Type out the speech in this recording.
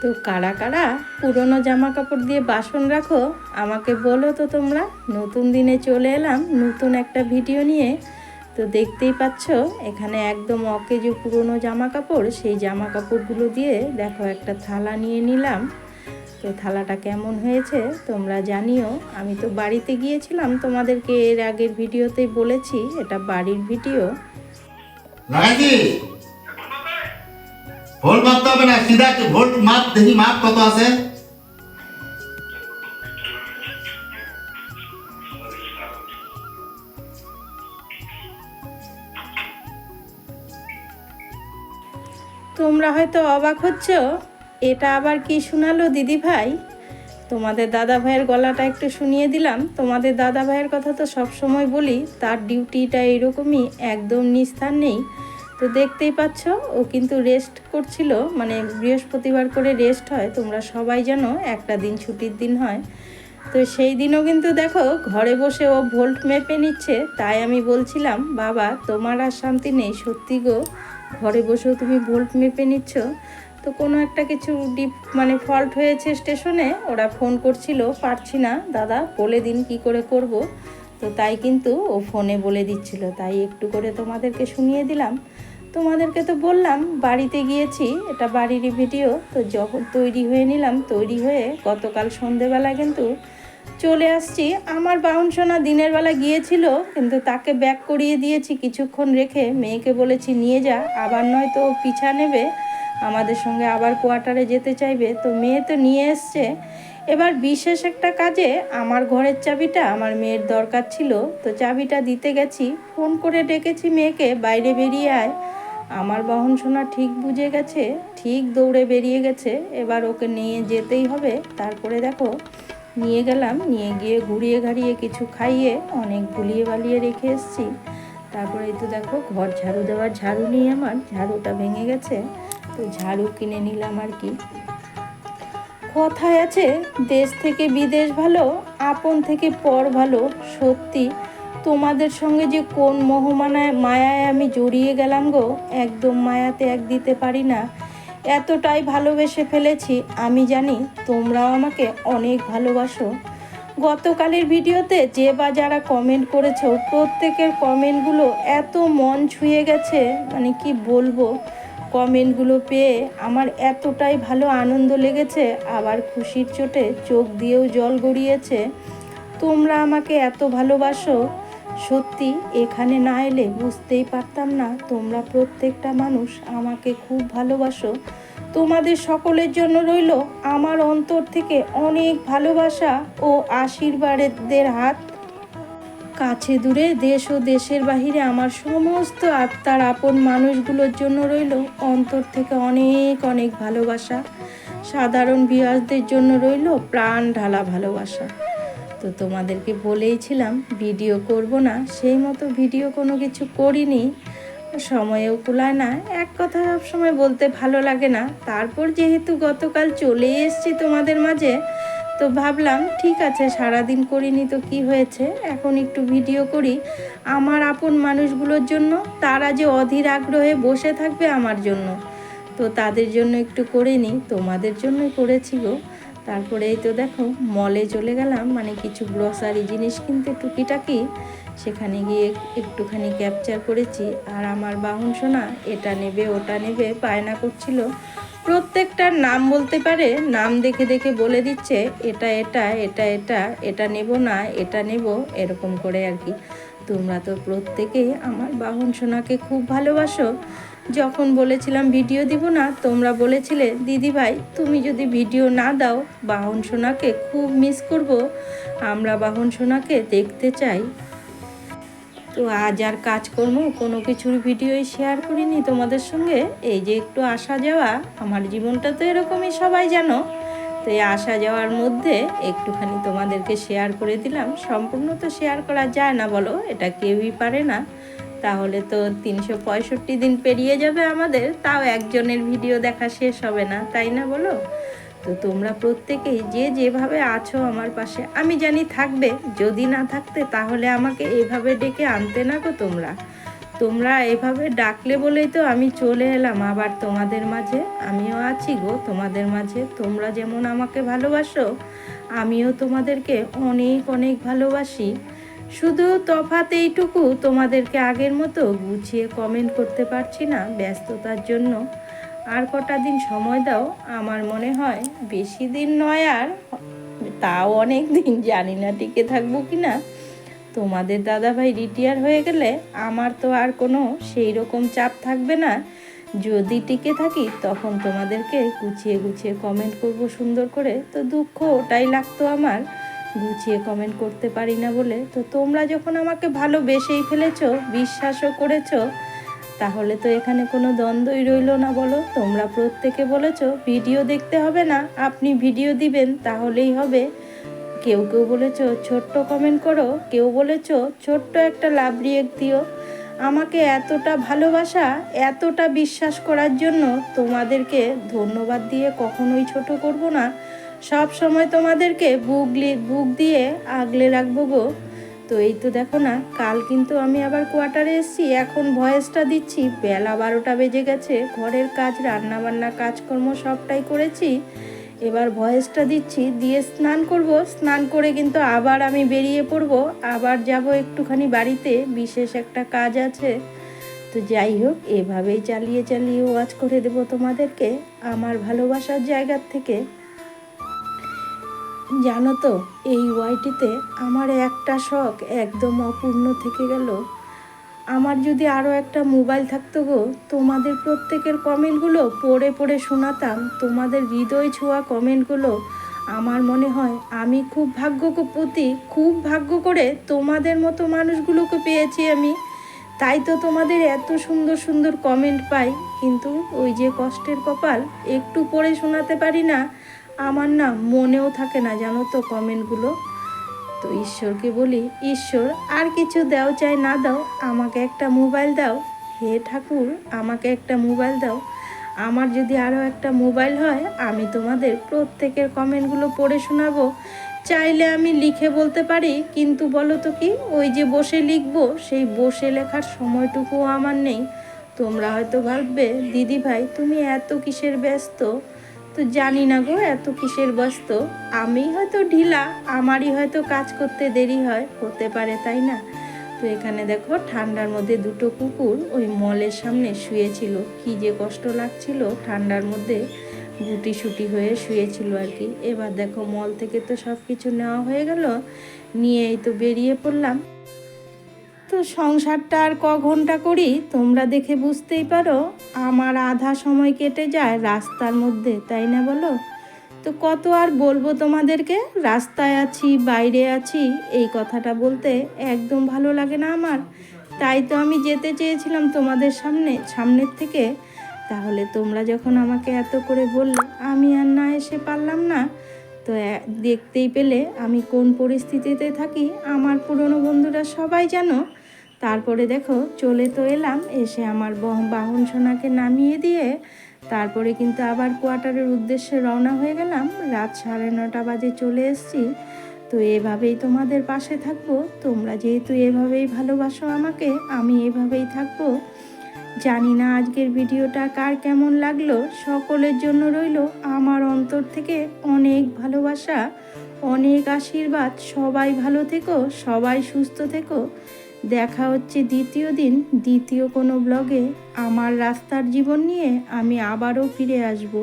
তো কারা কারা পুরনো জামা কাপড় দিয়ে বাসন রাখো, আমাকে বলো তো তোমরা। নতুন দিনে চলে এলাম, নতুন একটা ভিডিও নিয়ে। তো দেখতেই পাচ্ছ, এখানে একদম অকে যে পুরনো জামা কাপড় সেই জামা কাপড়গুলো দিয়ে দেখো একটা থালা নিয়ে নিলাম। তো থালাটা কেমন হয়েছে তোমরা জানিও। আমি তো বাড়িতে গিয়েছিলাম, তোমাদেরকে এর আগের ভিডিওতেই বলেছি, এটা বাড়ির ভিডিও। ভোল্ট মাপতে হবে না, সিধা ভোল্ট মাপ, দেখি মাপ কত আছে? তোমরা হয়তো অবাক হচ্ছ, এটা আবার কি শোনালো দিদি ভাই? তোমাদের দাদা ভাইয়ের গলাটা একটু শুনিয়ে দিলাম। তোমাদের দাদা ভাইয়ের কথা তো সব সময় বলি, তার ডিউটিটা এরকমই, একদম নিস্তার নেই। তো দেখতেই পাচ্ছ, ও কিন্তু রেস্ট করছিল মানে বৃহস্পতিবার করে রেস্ট হয়, তোমরা সবাই জানো একটা দিন ছুটির দিন হয়। তো সেই দিনও কিন্তু দেখো, ঘরে বসে ও ভোল্ট মেপে নিচ্ছে, তাই আমি বলছিলাম, বাবা, তোমার আর শান্তি নেই, সত্যি গো, ঘরে বসেও তুমি ভোল্ট মেপে নিচ্ছ। তো কোনো একটা কিছু ডিপ মানে ফল্ট হয়েছে স্টেশনে ওরা ফোন করছিল, পারছি না, দাদা, বলে দিন কি করে করব? তো তাই কিন্তু ও ফোনে বলে দিচ্ছিল। তাই একটু করে তোমাদেরকে শুনিয়ে দিলাম। তোমাদেরকে তো বললাম, বাড়িতে গিয়েছি, এটা বাড়িরই ভিডিও, তো যখন তৈরি হয়ে নিলাম, তৈরি হয়ে গতকাল সন্ধেবেলা কিন্তু চলে আসছি। আমার বাউন সোনা দিনের বেলা গিয়েছিল, কিন্তু তাকে ব্যাক করিয়ে দিয়েছি কিছুক্ষণ রেখে। মেয়েকে বলেছি, নিয়ে যা, আবার নয়তো ও পিছা নেবে। আমাদের সঙ্গে আবার কোয়ার্টারে যেতে চাইবে। তো মেয়ে তো নিয়ে এসছে। এবার বিশেষ একটা কাজে আমার ঘরের চাবিটা আমার মেয়ের দরকার ছিল, তো চাবিটা দিতে গেছি, ফোন করে ডেকেছি মেয়েকে, বাইরে বেরিয়ে আয়। আমার বাহন সোনা ঠিক বুঝে গেছে, ঠিক দৌড়ে বেরিয়ে গেছে, এবার ওকে নিয়ে যেতেই হবে। তারপরে দেখো, নিয়ে গেলাম, নিয়ে গিয়ে ঘুরিয়ে ঘাড়িয়ে কিছু খাইয়ে অনেক ভুলিয়ে বালিয়ে রেখে এসেছি। তারপরে তো দেখো, ঘর ঝাড়ু দেওয়ার ঝাড়ু নিয়ে আমার, ঝাড়ুটা ভেঙে গেছে, তো ঝাড়ু কিনে নিলাম আর কি। কথায় আছে, দেশ থেকে বিদেশ ভালো, আপন থেকে পর ভালো, সত্যি। তোমাদের সঙ্গে যে কোন মোহমানায়, মায়ায় আমি জড়িয়ে গেলাম গো, একদম মায়াতে এক দিতে পারি না। এতটাই ভালোবেসে ফেলেছি, আমি জানি তোমরাও আমাকে অনেক ভালোবাসো। গতকালের ভিডিওতে যে বা যারা কমেন্ট করেছ, প্রত্যেকের কমেন্টগুলো এত মন ছুঁয়ে গেছে মানে কি বলব? কমেন্টগুলো পেয়ে আমার এতটাই ভালো আনন্দ লেগেছে, আবার খুশির চোটে চোখ দিয়েও জল গড়িয়েছে। তোমরা আমাকে এত ভালোবাসো, সত্যি এখানে না এলে বুঝতেই পারতাম না তোমরা প্রত্যেকটা মানুষ আমাকে খুব ভালোবাসো। তোমাদের সকলের জন্য রইল আমার অন্তর থেকে অনেক ভালোবাসা ও আশীর্বাদের হাত। কাছে দূরে দেশ ও দেশের বাহিরে আমার সমস্ত আত্মার আপন মানুষগুলোর জন্য রইল অন্তর থেকে অনেক অনেক ভালোবাসা। সাধারণ বিয়াসদের জন্য রইল প্রাণ ঢালা ভালোবাসা। তো তোমাদেরকে বলেইছিলাম, ভিডিও করব না, সেই মতো ভিডিও কোনো কিছু করিনি। সময়েও কুলায় না, এক কথা সবসময় বলতে ভালো লাগে না। তারপর যেহেতু গতকাল চলে এসেছি তোমাদের মাঝে তো ভাবলাম, ঠিক আছে, সারাদিন করিনি তো কি হয়েছে? এখন একটু ভিডিও করি। আমার আপন মানুষগুলোর জন্য, তারা যে অধীর আগ্রহে বসে থাকবে আমার জন্য। তো তাদের জন্য একটু করে নিই। তোমাদের জন্যই করেছি গো। তারপরে এই তো দেখো মলে চলে গেলাম। মানে কিছু গ্রসারি জিনিস কিনতে টুকিটাকি। সেখানে গিয়ে একটুখানি ক্যাপচার করেছি। আর আমার বাহন সোনা, এটা নেবে, ওটা নেবে বায়না করছিল। প্রত্যেকটার নাম বলতে পারে, নাম দেখে দেখে বলে দিচ্ছে, এটা এটা এটা এটা এটা নেব না, এটা নেব, এরকম করে আর কি। তোমরা তো প্রত্যেকেই আমার বাহন সোনাকে খুব ভালোবাসো। যখন বলেছিলাম ভিডিও দিব না, তোমরা বলেছিলে, দিদি ভাই, তুমি যদি ভিডিও না দাও, বাহন সোনাকে খুব মিস করব। আমরা বাহন সোনাকে দেখতে চাই। তো আজ আর কাজকর্ম কোনো কিছুর ভিডিওই শেয়ার করিনি তোমাদের সঙ্গে। এই যে একটু আসা যাওয়া, আমার জীবনটা তো এরকমই সবাই জানো। তো এই আসা যাওয়ার মধ্যে একটুখানি তোমাদেরকে শেয়ার করে দিলাম। সম্পূর্ণ তো শেয়ার করা যায় না বলো, এটা কেউই পারে না। তাহলে তো তিনশো পঁয়ষট্টি দিন পেরিয়ে যাবে আমাদের, তাও একজনের ভিডিও দেখা শেষ হবে না, তাই না বলো? তো তোমরা প্রত্যেকেই যে যেভাবে আছো আমার পাশে, আমি জানি থাকবে, যদি না থাকতে তাহলে আমাকে এভাবে ডেকে আনতে না গো তোমরা। তোমরা এভাবে ডাকলে বলেই তো আমি চলে এলাম। আবার তোমাদের মাঝে আমিও আছি গো, তোমাদের মাঝে তোমরা যেমন আমাকে ভালোবাসো, আমিও তোমাদেরকে অনেক অনেক ভালোবাসি। শুধু তফাৎ এইটুকু, তোমাদেরকে আগের মতো গুছিয়ে কমেন্ট করতে পারছি না ব্যস্ততার জন্য। আর কটা দিন সময় দাও, আমার মনে হয় বেশি দিন নয় আর, তাও অনেক দিন, জানি না টিকে থাকব কি না। তোমাদের দাদাভাই রিটায়ার হয়ে গেলে আমার তো আর কোনো সেই রকম চাপ থাকবে না। যদি টিকে থাকি, তখন তোমাদেরকে গুছিয়ে গুছিয়ে কমেন্ট করব সুন্দর করে। তো দুঃখ ওটাই লাগতো আমার, গুছিয়ে কমেন্ট করতে পারি না বলে। তো তোমরা যখন আমাকে ভালোবেসেই ফেলেছো, বিশ্বাসও করেছ তাহলে তো এখানে কোনো দ্বন্দ্বই রইল না বলো। তোমরা প্রত্যেকে বলেছ, ভিডিও দেখতে হবে না। আপনি ভিডিও দিবেন, তাহলেই হবে। কেউ কেউ বলেছ, ছোট্ট কমেন্ট করো। কেউ বলেছ, ছোট্ট একটা লাভ রিয়েক্ট দিও। আমাকে এতটা ভালোবাসা, এতটা বিশ্বাস করার জন্য তোমাদেরকে ধন্যবাদ দিয়ে কখনোই ছোট করব না। সব সময় তোমাদেরকে বুক বুক দিয়ে আগলে রাখব গো। তো এই তো দেখো না, কাল কিন্তু আমি আবার কোয়ার্টারে এসেছি, এখন ভয়েসটা দিচ্ছি, বেলা বারোটা বেজে গেছে, ঘরের কাজ রান্না বান্না কাজকর্ম সবটাই করেছি, এবার ভয়েসটা দিচ্ছি, দিয়ে স্নান করব, স্নান করে কিন্তু আবার আমি বেরিয়ে পড়ব, আবার যাব একটুখানি বাড়িতে, বিশেষ একটা কাজ আছে, তো যাই হোক, এভাবেই চালিয়ে চালিয়ে ওয়াচ করে দেব তোমাদেরকে, আমার ভালোবাসার জায়গার থেকে। জানো তো, এই ওয়াইটিতে আমার একটা শখ একদম অপূর্ণ থেকে গেল। আমার যদি আরও একটা মোবাইল থাকতো গো, তোমাদের প্রত্যেকের কমেন্টগুলো পড়ে পড়ে শোনাতাম। তোমাদের হৃদয় ছোঁয়া কমেন্টগুলো আমার মনে হয় আমি খুব ভাগ্যপতি খুব ভাগ্য করে তোমাদের মতো মানুষগুলোকে পেয়েছি আমি। তাই তো তোমাদের এত সুন্দর সুন্দর কমেন্ট পাই। কিন্তু ওই যে কষ্টের কপাল একটু পড়ে শোনাতে পারি না আমার না মনেও থাকে না, জানো তো কমেন্টগুলো। তো ঈশ্বরকে বলি, ঈশ্বর, আর কিছু দাও চাই না দাও, আমাকে একটা মোবাইল দাও। হে ঠাকুর, আমাকে একটা মোবাইল দাও। আমার যদি আরও একটা মোবাইল হয়, আমি তোমাদের প্রত্যেকের কমেন্টগুলো পড়ে শোনাবো। চাইলে আমি লিখে বলতে পারি, কিন্তু বলো তো কি, ওই যে বসে লিখব, সেই বসে লেখার সময়টুকুও আমার নেই। তোমরা হয়তো ভাববে, দিদি ভাই, তুমি এত কিসের ব্যস্ত? তো জানি না গো, এত কিসের ব্যস্ত আমি হয়তো ঢিলা, আমারই হয়তো কাজ করতে দেরি হয়, হতে পারে, তাই না? তো এখানে দেখো, ঠান্ডার মধ্যে দুটো কুকুর ওই মলের সামনে শুয়েছিল। কি যে কষ্ট লাগছিল, ঠান্ডার মধ্যে গুটি সুটি হয়ে শুয়েছিল আর কি। এবার দেখো, মল থেকে তো সব কিছু নেওয়া হয়ে গেল, নিয়েই তো বেরিয়ে পড়লাম। তো সংসারটা আর ক ঘণ্টা করি? তোমরা দেখে বুঝতেই পারো, আমার আধা সময় কেটে যায় রাস্তার মধ্যে, তাই না বলো? তো কত আর বলব তোমাদেরকে? রাস্তায় আছি, বাইরে আছি, এই কথাটা বলতে একদম ভালো লাগে না আমার। তাই তো আমি যেতে চেয়েছিলাম তোমাদের সামনে, সামনের থেকে। তাহলে তোমরা যখন আমাকে এত করে বললে, আমি আর না এসে পারলাম না। তো দেখতেই পেলে আমি কোন পরিস্থিতিতে থাকি, আমার পুরনো বন্ধুরা সবাই জানো তারপরে দেখো, চলে তো এলাম, এসে আমার বহ- বাহন সোনাকে নামিয়ে দিয়ে তারপরে কিন্তু আবার কোয়ার্টারের উদ্দেশ্যে রওনা হয়ে গেলাম। রাত সাড়ে নটা বাজে চলে এসেছি। তো এভাবেই তোমাদের পাশে থাকব। তোমরা যেহেতু এভাবেই ভালোবাসো আমাকে, আমি এভাবেই থাকব। জানি না আজকের ভিডিওটা কার কেমন লাগল। সকলের জন্য রইল আমার অন্তর থেকে অনেক ভালোবাসা, অনেক আশীর্বাদ। সবাই ভালো থেকো, সবাই সুস্থ থেকো। দেখা হচ্ছে দ্বিতীয় দিন, দ্বিতীয় কোনো ব্লগে আমার রাস্তার জীবন নিয়ে আমি আবারও ফিরে আসব।